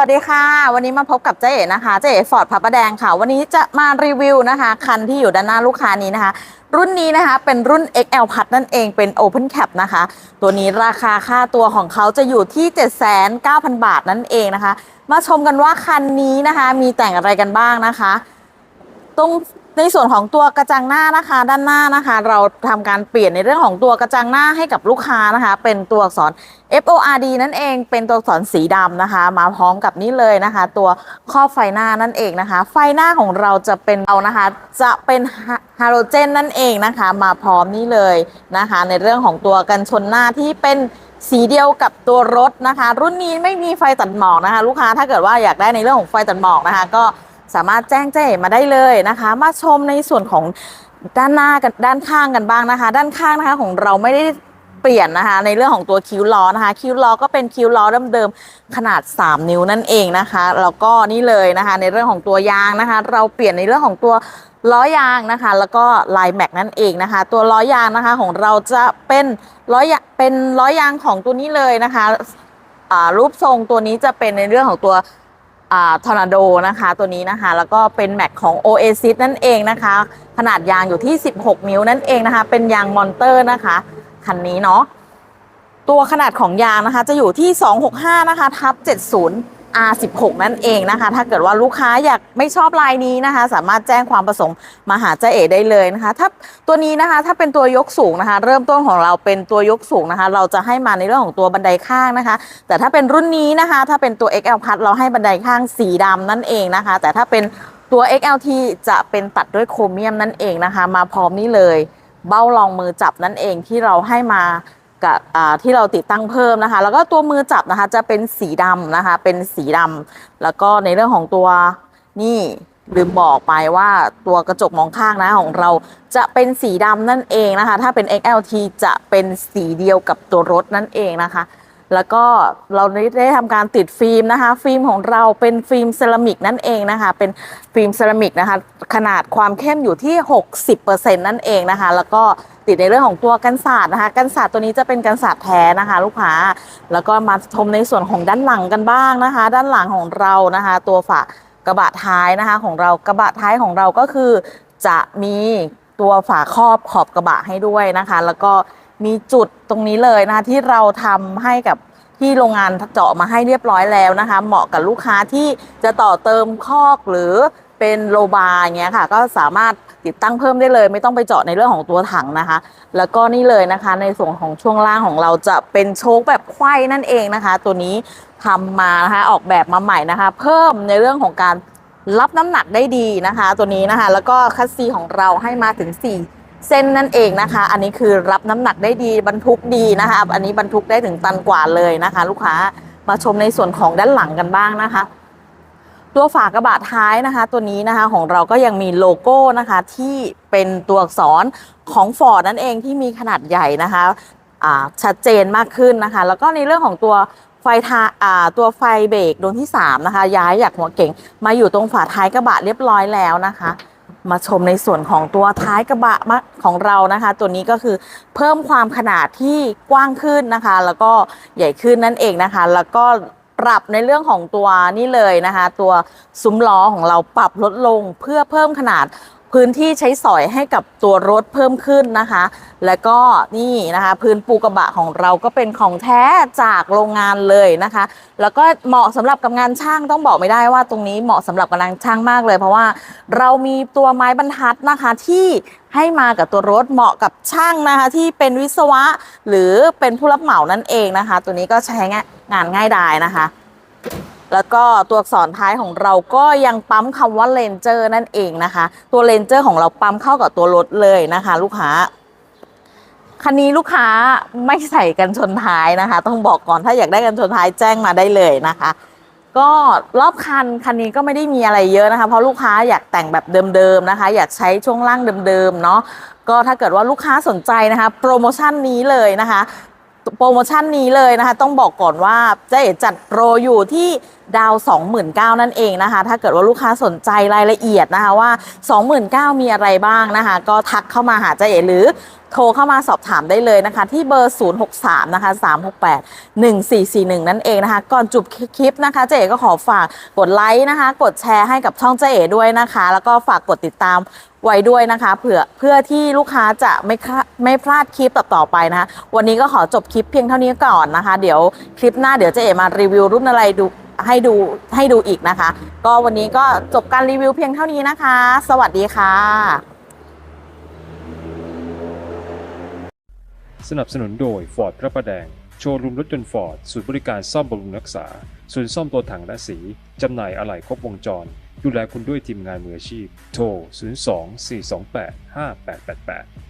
วัสดีค่ะ วันนี้มาพบกับเจ๊นะคะเจ๊ฟอร์ดพระประแดงค่ะ วันนี้จะมารีวิวนะคะ คันที่อยู่ด้านหน้าลูกค้านี้นะคะ รุ่นนี้นะคะเป็นรุ่น XL พัดนั่นเองเป็น Open Cap นะคะ ตัวนี้ราคาค่าตัวของเขาจะอยู่ที่ 7,900 บาทนั่นเองนะคะ มาชมกันว่าคันนี้นะคะ มีแต่งอะไรกันบ้างนะคะ ตรง ในส่วนของตัวกระจังหน้านะคะ ด้านหน้านะคะ เราทำการเปลี่ยนในเรื่องของตัวกระจังหน้าให้กับลูกค้านะคะ เป็นตัวอักษร FORD นั่นเองเป็นตัวอักษรสีดำนะคะ มาพร้อมกับนี่เลยนะคะ ตัวครอบไฟหน้านั่นเองนะคะ ไฟหน้าของเราจะเป็นเอานะคะ จะเป็นฮาโลเจนนั่นเองนะคะ มาพร้อมนี่เลยนะคะ ในเรื่องของตัวกันชนหน้าที่เป็นสีเดียวกับตัวรถนะคะ รุ่นนี้ไม่มีไฟตัดหมอกนะคะ ลูกค้าถ้าเกิดว่าอยากได้ในเรื่องของไฟตัดหมอกนะคะ ก็ สามารถแจ้งเจ๊มาได้เลยนะคะ มาชมในส่วนของด้านหน้ากันด้านข้างกันบ้างนะคะ ด้านข้างนะคะของเราไม่ได้เปลี่ยนนะคะในเรื่องของตัวคิ้วล้อนะคะ คิ้วล้อก็เป็นคิ้วล้อเดิมๆขนาด 3 นิ้วนั่นเองนะคะแล้วก็นี่เลยนะคะ ในเรื่องของตัวยางนะคะ เราเปลี่ยนในเรื่องของตัวล้อยางนะคะ แล้วก็ลายแม็กนั่นเองนะคะ ตัวล้อยางนะคะของเราจะเป็นล้อยางเป็นล้อยางของตัวนี้เลยนะคะรูปทรงตัวนี้จะเป็นในเรื่องของตัว ทอร์นาโดนะคะตัวนี้นะคะ แล้วก็เป็นแม็กของ Oasis นั่นเองนะคะ ขนาดยางอยู่ที่ 16 นิ้วนั่นเองนะคะ เป็นยางมอนเตอร์นะคะคันนี้เนาะตัวขนาดของยางนะคะ จะอยู่ที่ 265 นะคะทับ70 R16 นั่นเองนะคะ ถ้าเกิดว่าลูกค้าอยากไม่ชอบลายนี้นะคะ สามารถแจ้งความประสงค์มาหาเจ๊เอ๋ได้เลยนะคะ ถ้าตัวนี้นะคะถ้าเป็นตัวยกสูงนะคะ เริ่มต้นของเราเป็นตัวยกสูงนะคะ เราจะให้มาในเรื่องของตัวบันไดข้างนะคะ แต่ถ้าเป็นรุ่นนี้นะคะ ถ้าเป็นตัว XL พัดเราให้บันไดข้างสีดำนั่นเองนะคะ แต่ถ้าเป็นตัว XLT จะเป็นตัดด้วยโครเมียมนั่นเองนะคะ มาพร้อมนี่เลย เบ้ารองมือจับนั่นเองที่เราให้มา กับที่เราติดตั้งเพิ่มนะคะ แล้วก็ตัวมือจับนะคะจะเป็นสีดำนะคะ เป็นสีดำแล้วก็ในเรื่องของตัวนี่ลืมบอกไปว่าตัวกระจกมองข้างนะของเราจะเป็นสีดำนั่นเองนะคะ ถ้าเป็น XLT จะเป็นสีเดียวกับตัวรถนั่นเองนะคะ แล้วก็เราได้ทำการติดฟิล์มนะคะ ฟิล์มของเราเป็นฟิล์มเซรามิกนั่นเองนะคะ เป็นฟิล์มเซรามิกนะคะ ขนาดความเข้มอยู่ที่ 60%นั่นเองนะคะ แล้วก็ติดในเรื่องของตัวกันศาสตร์นะคะ กันศาสตร์ตัวนี้จะเป็นกันศาสตร์แท้นะคะ ลูกค้า แล้วก็มาชมในส่วนของด้านหลังกันบ้างนะคะ ด้านหลังของเรานะคะ ตัวฝากระบะท้ายนะคะของเรากระบะท้ายของเราก็คือจะมีตัวฝาครอบขอบกระบะให้ด้วยนะคะ แล้วก็ มีจุดตรงนี้เลยนะคะที่เราทำให้กับที่โรงงานเจาะมาให้เรียบร้อยแล้วนะคะ เหมาะกับลูกค้าที่จะต่อเติมคอกหรือเป็นโลบาร์เงี้ยค่ะ ก็สามารถติดตั้งเพิ่มได้เลย ไม่ต้องไปเจาะในเรื่องของตัวถังนะคะ แล้วก็นี่เลยนะคะ ในส่วนของช่วงล่างของเราจะเป็นโชคแบบไขว้นั่นเองนะคะ ตัวนี้ทำมานะคะออกแบบมาใหม่นะคะ เพิ่มในเรื่องของการรับน้ำหนักได้ดีนะคะ ตัวนี้นะคะ แล้วก็คัสซีของเราให้มาถึง4 เส้นนั่นเองนะคะ อันนี้คือรับน้ำหนักได้ดีบรรทุกดีนะคะ อันนี้บรรทุกได้ถึงตันกว่าเลยนะคะ ลูกค้ามาชมในส่วนของด้านหลังกันบ้างนะคะ ตัวฝากระบะท้ายนะคะ ตัวนี้นะคะของเราก็ยังมีโลโก้นะคะที่เป็นตัวอักษรของ Ford นั่นเองที่มีขนาดใหญ่นะคะชัดเจนมากขึ้นนะคะ แล้วก็ในเรื่องของตัวไฟทา่าตัวไฟเบรกดวงที่3นะคะย้ายจากหัวเก่งมาอยู่ตรงฝาท้ายกระบะเรียบร้อยแล้วนะคะ มาชมในส่วนของตัวท้ายกระบะมของเรานะคะ ตัวนี้ก็คือเพิ่มความขนาดที่กว้างขึ้นนะคะ แล้วก็ใหญ่ขึ้นนั่นเองนะคะ แล้วก็ปรับในเรื่องของตัวนี่เลยนะคะ ตัวซุ้มล้อของเราปรับลดลงเพื่อเพิ่มขนาด พื้นที่ใช้สอยให้กับตัวรถเพิ่มขึ้นนะคะ แล้วก็นี่นะคะ พื้นปูกระบะของเราก็เป็นของแท้จากโรงงานเลยนะคะ แล้วก็เหมาะสำหรับกับงานช่างต้องบอกไม่ได้ว่าตรงนี้เหมาะสำหรับกับงานช่างมากเลย เพราะว่าเรามีตัวไม้บรรทัดนะคะที่ให้มากับตัวรถเหมาะกับช่างนะคะ ที่เป็นวิศวะหรือเป็นผู้รับเหมานั่นเองนะคะ ตัวนี้ก็ใช้งานง่ายดายนะคะ แล้วก็ตัวอักษรท้ายของเราก็ยังปั๊มคำว่าเลนเจอร์นั่นเองนะคะ ตัวเลนเจอร์ของเราปั๊มเข้ากับตัวรถเลยนะคะ ลูกค้าคันนี้ลูกค้าไม่ใส่กันชนท้ายนะคะ ต้องบอกก่อนถ้าอยากได้กันชนท้ายแจ้งมาได้เลยนะคะ ก็รอบคันคันนี้ก็ไม่ได้มีอะไรเยอะนะคะ เพราะลูกค้าอยากแต่งแบบเดิมๆนะคะ อยากใช้ช่วงล่างเดิมๆเนาะก็ถ้าเกิดว่าลูกค้าสนใจนะคะ โปรโมชั่นนี้เลยนะคะ โปรโมชั่นนี้เลยนะคะ ต้องบอกก่อนว่าเจ๊จัดโปรอยู่ที่ดาว 29,000 นั่นเองนะคะ ถ้าเกิดว่าลูกค้าสนใจรายละเอียดนะคะว่า 29,000 มีอะไรบ้างนะคะ ก็ทักเข้ามาหาเจ๊หรือโทรเข้ามาสอบถามได้เลยนะคะ ที่เบอร์ 063 นะคะ 368 1441 นั่นเองนะคะ ก่อนจบคลิปนะคะเจ๊ก็ขอฝากกดไลค์นะคะ กดแชร์ให้กับช่องเจ๊ด้วยนะคะ แล้วก็ฝากกดติดตาม ไว้ด้วยนะคะเผื่อเพื่อที่ลูกค้าจะไม่คลาไม่พลาดคลิปต่อๆไปนะคะวันนี้ก็ขอจบคลิปเพียงเท่านี้ก่อนนะคะ เดี๋ยวคลิปหน้าเดี๋ยวเจ๊มารีวิวรุ่นอะไรดูให้ดูให้ดูอีกนะคะ ก็วันนี้ก็จบการรีวิวเพียงเท่านี้นะคะ สวัสดีค่ะ สนับสนุนโดย Ford พระประแดง โชว์รูมรถยนต์ฟอร์ดศูนย์บริการซ่อมบำรุงรักษา ศูนย์ซ่อมตัวถังและสี จำหน่ายอะไหล่ครบวงจร ดูแลคุณด้วยทีมงานมืออาชีพ โทร 02 428 5888